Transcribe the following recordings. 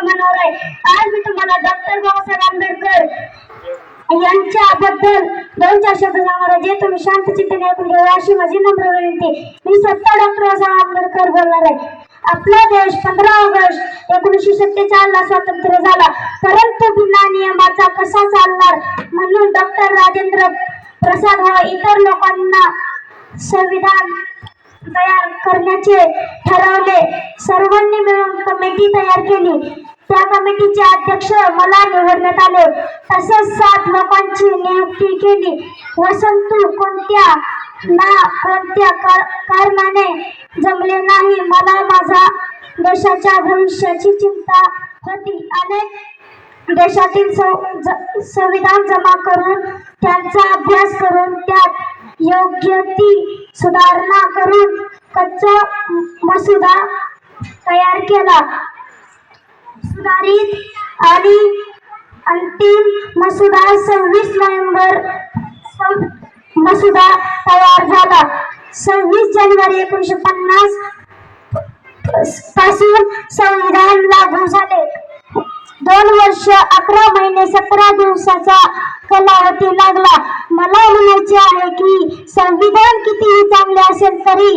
गोष्ट आहे. आज मी तुम्हाला डॉक्टर बाबासाहेब आंबेडकर यांच्याबद्दल दोन चार शब्द सांगणार आहे. जे तुम्ही शांत चित्ताने ऐकून घ्यावे अशी माझी नम्र विनंती. मी स्वतः डॉक्टर बाबासाहेब आंबेडकर बोलणार आहे. आपला देश पंधरा ऑगस्ट एकोणीसशे सत्तेचाळला स्वातंत्र्य झाला. परंतु बिना नियमाचा कसा चालणार? म्हणून डॉक्टर राजेंद्र प्रसाद हा इतर लोकांना संविधान तयार करण्याचे ठरवले. सर्वांनी मिळून कमिटी तयार केली. त्या कमिटीचे अध्यक्ष मला निवडण्यात आले. तसेच सात लोकांची नियुक्ती केली. वसंतू कोणत्या? ना कोणत्या कारणाने जमले नाही. मला माझा देशाच्या भविष्याची चिंता होती. अनेक देशातील ज- संविधान जमा करून त्यांचा अभ्यास करून त्यात योग्य ती सुधारणा करून कच्चा मसुदा तयार केला. सुधारित आणि अंतिम मसुदा सव्वीस नोव्हेंबर मसुदा तयार झाला. सव्वीस जानेवारी एकोणीसशे पन्नासपासून संविधान लागू झाले. दोन वर्ष अकरा महिने सतरा दिवसाचा कालावधी लागला. मला म्हणायचे आहे की संविधान कितीही चांगले असेल तरी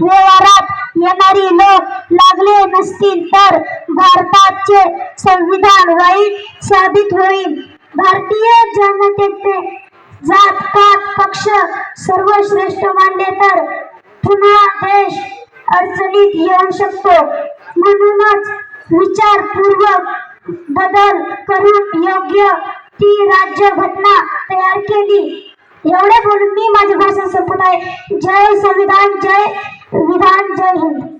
व्यवहारात येणारी लोक लागले नसतील तर भारताचे संविधान वाईट साबित होईल. भारतीय जनतेचे जात पात पक्ष सर्वश्रेष्ठ मानले तर पुन्हा देश अडचणीत येऊ शकतो. म्हणूनच विचारपूर्वक बदल करून योग्य ती राज्य घटना तयार केली. एवढे बोलून मी माझे भाषण संपत आहे. जय संविधान जय विधान जय हिंद.